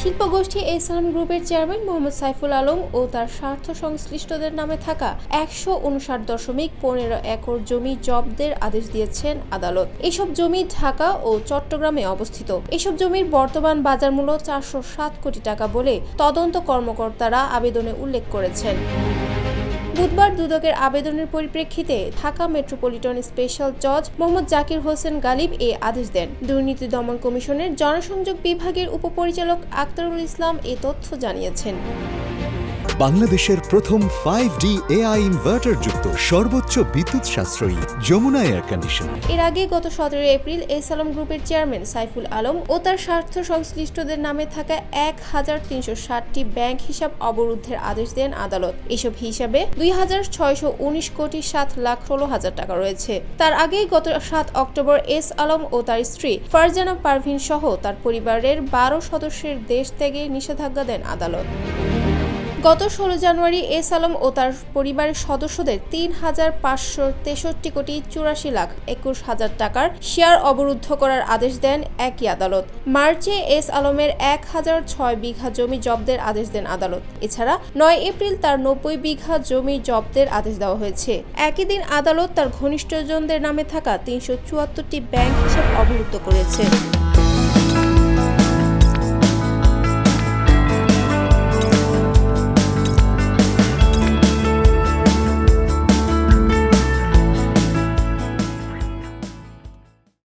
শিল্পগোষ্ঠী এ সালাম গ্রুপের চেয়ারম্যান মোহাম্মদ সাইফুল আলম ও তার স্বার্থ সংশ্লিষ্টদের নামে থাকা একশো উনষাট দশমিক পনেরো একর জমি জব্দের আদেশ দিয়েছেন আদালত। এসব জমি ঢাকা ও চট্টগ্রামে অবস্থিত। এসব জমির বর্তমান বাজার মূল্য চারশো সাত কোটি টাকা বলে তদন্ত কর্মকর্তারা আবেদনে উল্লেখ করেছেন। বুধবার দুদকের আবেদনের পরিপ্রেক্ষিতে ঢাকা মেট্রোপলিটন স্পেশাল জজ মোহাম্মদ জাকির হোসেন গালিব এ আদেশ দেন। দুর্নীতি দমন কমিশনের জনসংযোগ বিভাগের উপপরিচালক আক্তারুল ইসলাম এ তথ্য জানিয়েছেন। বাংলাদেশের প্রথম ফাইভ ডি এআই ইনভার্টার যুক্ত সর্বোচ্চ বিদ্যুৎ সাশ্রয়ী যমুনা এয়ার কন্ডিশনার এর আগে গত সতেরো এপ্রিল এস আলম গ্রুপের চেয়ারম্যান সাইফুল আলম ও তার স্বার্থ সংশ্লিষ্টদের নামে থাকা এক হাজার তিনশো ষাটটি ব্যাংক হিসাব অবরুদ্ধের আদেশ দেন আদালত। এসব হিসাবে দুই হাজার ছয়শো উনিশ কোটি সাত লাখ ষোলো হাজার টাকা রয়েছে। তার আগেই গত সাত অক্টোবর এস আলম ও তার স্ত্রী ফারজানা পারভিন সহ তার পরিবারের বারো সদস্যের দেশ ত্যাগে নিষেধাজ্ঞা দেন আদালত। গত ষোলো জানুয়ারি এস আলম ও তার পরিবারের সদস্যদের তিন হাজার পাঁচশো তেষট্টি কোটি চুরাশি লাখ একুশ হাজার টাকার শেয়ার অবরুদ্ধ করার আদেশ দেন একই আদালত। মার্চে এস আলমের এক হাজার ছয় বিঘা জমি জব্দের আদেশ দেন আদালত। এছাড়া নয় এপ্রিল তার নব্বই বিঘা জমি জব্দের আদেশ দেওয়া হয়েছে। একই দিন আদালত তার ঘনিষ্ঠজনদের নামে থাকা তিনশো চুয়াত্তরটি ব্যাংক হিসাব অবরুদ্ধ করেছে।